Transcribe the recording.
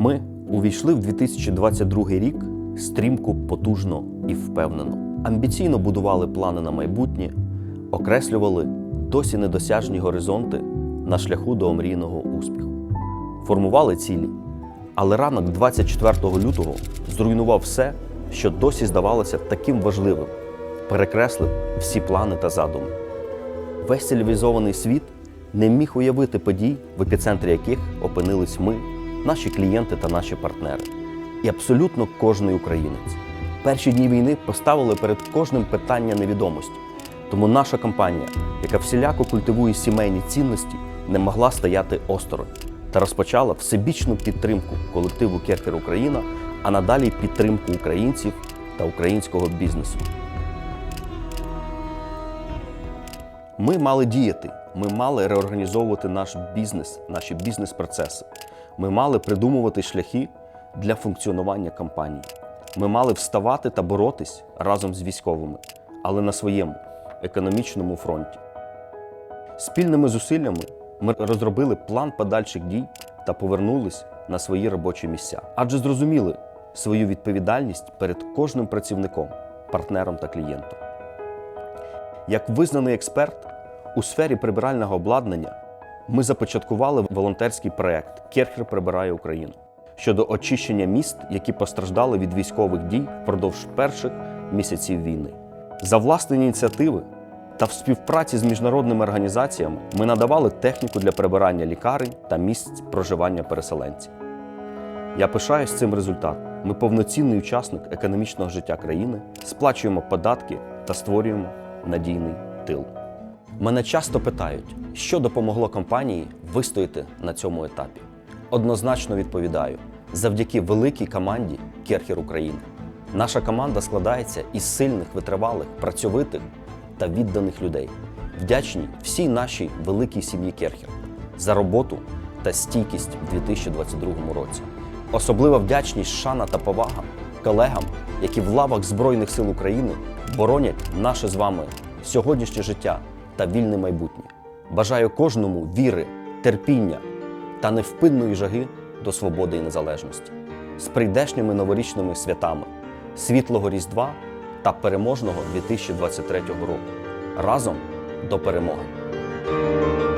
Ми увійшли в 2022 рік стрімко, потужно і впевнено. Амбіційно будували плани на майбутнє, окреслювали досі недосяжні горизонти на шляху до омрійного успіху, формували цілі. Але ранок 24 лютого зруйнував все, що досі здавалося таким важливим, перекреслив всі плани та задуми. Весь цивілізований світ не міг уявити подій, в епіцентрі яких опинились ми, наші клієнти та наші партнери. І абсолютно кожний українець. Перші дні війни поставили перед кожним питання невідомості. Тому наша компанія, яка всіляко культивує сімейні цінності, не могла стояти осторонь та розпочала всебічну підтримку колективу Керкер Україна, а надалі підтримку українців та українського бізнесу. Ми мали діяти, ми мали реорганізовувати наш бізнес, наші бізнес-процеси. Ми мали придумувати шляхи для функціонування компанії. Ми мали вставати та боротись разом з військовими, але на своєму економічному фронті. Спільними зусиллями ми розробили план подальших дій та повернулись на свої робочі місця, адже зрозуміли свою відповідальність перед кожним працівником, партнером та клієнтом. Як визнаний експерт у сфері прибирального обладнання, ми започаткували волонтерський проект Керхер прибирає Україну щодо очищення міст, які постраждали від військових дій впродовж перших місяців війни. За власні ініціативи та в співпраці з міжнародними організаціями ми надавали техніку для прибирання лікарень та місць проживання переселенців. Я пишаюсь цим результатом. Ми повноцінний учасник економічного життя країни, сплачуємо податки та створюємо надійний тил. Мене часто питають, що допомогло компанії вистояти на цьому етапі. Однозначно відповідаю: завдяки великій команді Керхер України. Наша команда складається із сильних, витривалих, працьовитих та відданих людей. Вдячні всій нашій великій сім'ї Керхер за роботу та стійкість в 2022 році. Особлива вдячність, шана та повага колегам, які в лавах Збройних сил України боронять наше з вами сьогоднішнє життя та вільне майбутнє. Бажаю кожному віри, терпіння та невпинної жаги до свободи і незалежності з прийдешніми новорічними святами, світлого Різдва та переможного 2023 року. Разом до перемоги!